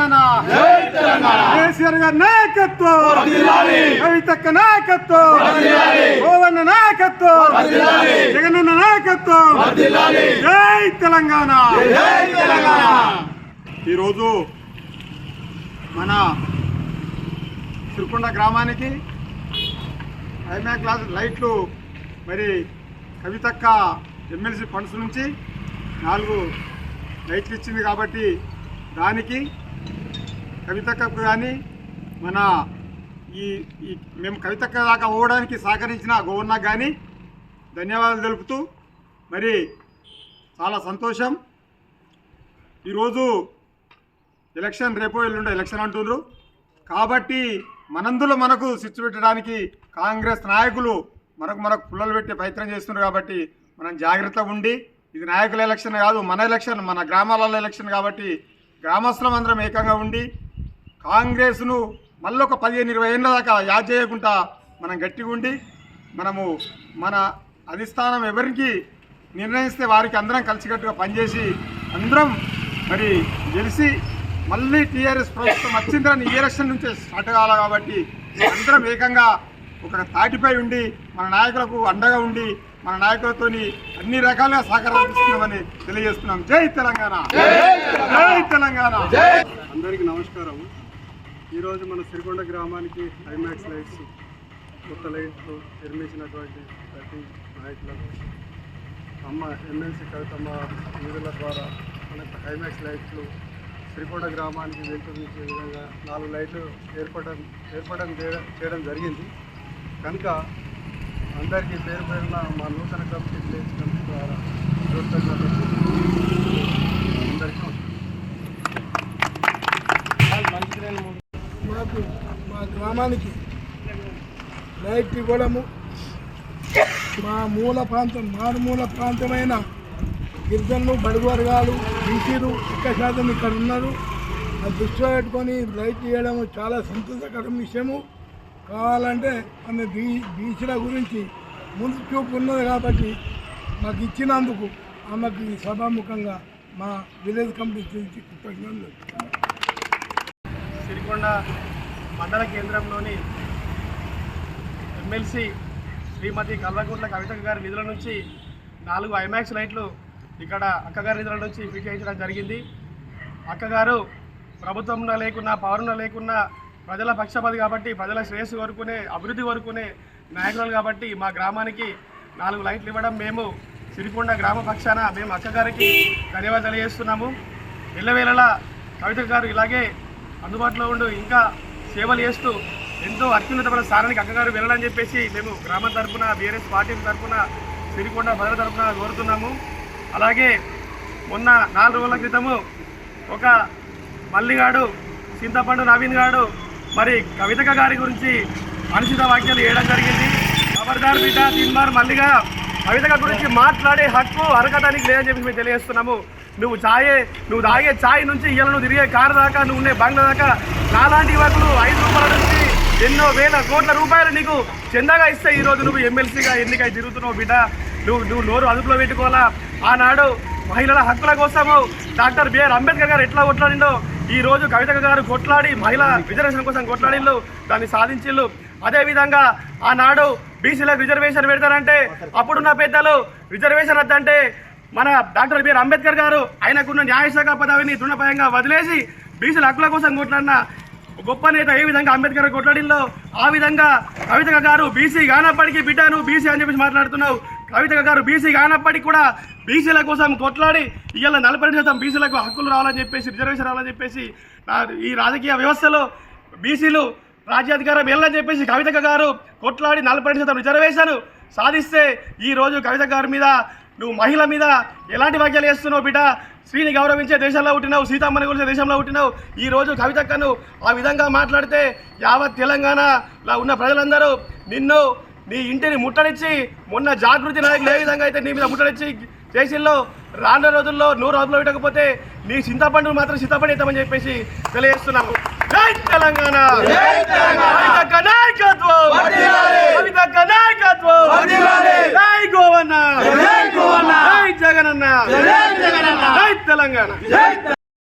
తెలంగాణ. కేసీఆర్ గారి నాయకత్వం. కవితక్క నాయకత్వం. గోవన్న నాయకత్వం. జగనన్న నాయకత్వం. జై తెలంగాణ. ఈరోజు మన సిరికొండ గ్రామానికి ఐమా క్లాస్ లైట్లు మరి కవితక్క ఎమ్మెల్సీ ఫండ్స్ నుంచి నాలుగు లైట్లు ఇచ్చింది కాబట్టి దానికి కవితక్కకు కానీ మన ఈ ఈ మేము కవితక్క దాకా పోవడానికి సహకరించిన గవర్నర్ కానీ ధన్యవాదాలు తెలుపుతూ మరి చాలా సంతోషం. ఈరోజు ఎలక్షన్ రేపు ఎల్లుండే ఎలక్షన్ అంటున్నారు కాబట్టి మనందులో మనకు స్విచ్ పెట్టడానికి కాంగ్రెస్ నాయకులు మనకు మనకు పుల్లలు పెట్టే ప్రయత్నం చేస్తున్నారు కాబట్టి మనం జాగ్రత్తగా ఉండి ఇది నాయకుల ఎలక్షన్ కాదు మన ఎలక్షన్ మన గ్రామాలలో ఎలక్షన్ కాబట్టి గ్రామస్తులం అందరం ఏకంగా ఉండి కాంగ్రెస్ను మళ్ళీ ఒక పదిహేను ఇరవై ఏళ్ళ దాకా యాద్ చేయకుండా మనం గట్టిగా ఉండి మనము మన అధిష్టానం ఎవరికి నిర్ణయిస్తే వారికి అందరం కలిసికట్టుగా పనిచేసి అందరం మరి గెలిచి మళ్ళీ టీఆర్ఎస్ ప్రభుత్వం వచ్చిందని ఈ ఎలక్షన్ నుంచే స్టార్ట్ కావాలి కాబట్టి అందరం ఏకంగా ఒక తాటిపై ఉండి మన నాయకులకు అండగా ఉండి మన నాయకులతో అన్ని రకాలుగా సహకారం ఇస్తున్నామని తెలియజేస్తున్నాం. జై తెలంగాణ! జై తెలంగాణ! అందరికీ నమస్కారం. ఈరోజు మన సిరికొండ గ్రామానికి ఐమాక్స్ లైట్స్ కొత్త లైట్లు నిర్మించినటువంటి ప్రతి నాయకులకు అమ్మ ఎమ్మెల్సీ కవితమ్మ నిధుల ద్వారా మనకు ఐమాక్స్ లైట్లు సిరికొండ గ్రామానికి వెళ్తుందించే విధంగా నాలుగు లైట్లు ఏర్పడడం ఏర్పడడం చేయడం చేయడం జరిగింది. కనుక అందరికీ పేరు పేరున మా నూతన కమిటీ ప్లేస్ కమిటీ ద్వారా అందరికీ గ్రామానికి లైట్ ఇవ్వడము. మా మూల ప్రాంతం మారుమూల ప్రాంతమైన గిరిజనులు బడుగు వర్గాలు బీసీలు ఎక్కువ శాతం ఇక్కడ ఉన్నారు. అది దృష్టిలో పెట్టుకొని లైట్ ఇవ్వడం చాలా సంతోషకరం విషయము. కావాలంటే మన బీ బీసీల గురించి ముందు చూపు ఉన్నది కాబట్టి మాకు ఇచ్చినందుకు ఆమెకు సభాముఖంగా మా విలేజ్ కమిటీ నుంచి కృతజ్ఞతలు సిరికొండ మండల కేంద్రంలోని ఎమ్మెల్సీ శ్రీమతి కల్వకుంట్ల కవిత గారి నిధుల నుంచి నాలుగు ఐమాక్స్ లైట్లు ఇక్కడ అక్కగారి నిధుల నుంచి విక్రయించడం జరిగింది. అక్కగారు ప్రభుత్వంలో లేకున్నా పౌరంలో లేకున్నా ప్రజల పక్షపాతి కాబట్టి ప్రజల శ్రేయస్సు కోరుకునే అభివృద్ధి కోరుకునే నాయకులు కాబట్టి మా గ్రామానికి నాలుగు లైట్లు ఇవ్వడం మేము సిరికొండ గ్రామ పక్షాన మేము అక్కగారికి ధన్యవాదాలు తెలియజేస్తున్నాము. ఎల్లవేళలా కవిత గారు ఇలాగే అందుబాటులో ఉండు ఇంకా సేవలు చేస్తూ ఎంతో అత్యున్నతమైన స్థానానికి అక్కగారు వెళ్ళాలని చెప్పేసి మేము గ్రామం తరఫున బీఆర్ఎస్ పార్టీ తరఫున సిరికొండ ప్రజల తరఫున కోరుతున్నాము. అలాగే మొన్న నాలుగు రోజుల క్రితము ఒక మల్లిగాడు చింతపండు నవీన్ గాడు మరి కవితక గారి గురించి అనుచిత వ్యాఖ్యలు చేయడం జరిగింది. ఖబర్దార్ బిడ్డ తిన్మార్ మల్లిగా కవితక గురించి మాట్లాడే హక్కు అరగటానికి లేదని చెప్పి మేము తెలియజేస్తున్నాము. నువ్వు ఛాయే నువ్వు తాగే ఛాయ్ నుంచి ఇయ్యాల నువ్వు తిరిగే కారు దాకా నువ్వు ఉండే బంగ్లా దాకా నాలాంటి యువకులు ఐదు రూపాయల నుంచి ఎన్నో వేల కోట్ల రూపాయలు నీకు చందాగా ఇస్తే ఈ రోజు నువ్వు ఎమ్మెల్సీగా ఎన్నికై తిరుగుతున్నావు బిడ్డ. నువ్వు నువ్వు నోరు అదుపులో పెట్టుకోవాలా? ఆనాడు మహిళల హక్కుల కోసము డాక్టర్ బిఆర్ అంబేద్కర్ గారు ఎట్లా కొట్లాడిండో ఈ రోజు కవిత గారు కొట్లాడి మహిళా రిజర్వేషన్ కోసం కొట్లాడిల్లు దాన్ని సాధించిళ్ళు అదేవిధంగా ఆనాడు బీసీలకు రిజర్వేషన్ పెడతారంటే అప్పుడున్న పెద్దలు రిజర్వేషన్ వద్దంటే మన డాక్టర్ బిఆర్ అంబేద్కర్ గారు ఆయనకున్న న్యాయశాఖ పదవిని దృఢపయంగా వదిలేసి బీసీల హక్కుల కోసం కొట్లాడిన గొప్ప నేత ఏ విధంగా అంబేద్కర్ కొట్లాడిందో ఆ విధంగా కవిత గారు బీసీ కానప్పటికీ బిడ్డను బీసీ అని చెప్పేసి మాట్లాడుతున్నావు. కవిత గారు బీసీ కానప్పటికీ కూడా బీసీల కోసం కొట్లాడి ఇవాళ నలభై శాతం బీసీలకు హక్కులు రావాలని చెప్పేసి రిజర్వేషన్ రావాలని చెప్పేసి ఈ రాజకీయ వ్యవస్థలో బీసీలు రాజ్యాధికారం వెళ్ళని చెప్పేసి కవిత గారు కొట్లాడి నలభై శాతం రిజర్వేషన్ సాధిస్తే ఈ రోజు కవిత గారి మీద నువ్వు మహిళ మీద ఎలాంటి వ్యాఖ్యలు చేస్తున్నావు బిడ్డ? స్త్రీని గౌరవించే దేశంలో పుట్టినావు సీతమ్మని కొలిచే దేశంలో పుట్టినావు ఈ రోజు కవితక్కను ఆ విధంగా మాట్లాడితే యావత్ తెలంగాణలో ఉన్న ప్రజలందరూ నిన్ను నీ ఇంటిని ముట్టడిచ్చి మొన్న జాగృతి నాయకులు ఏ విధంగా అయితే నీ మీద ముట్టడిచ్చి చేసిల్లో రానున్న రోజుల్లో నూరు రోజులు పెట్టకపోతే నీ చింతపండును మాత్రం చింతపండు ఇద్దామని చెప్పేసి తెలియజేస్తున్నాము. జై తెలంగాణ! నాయకత్వం కవితక్క నాయకత్వం జై గోవన్న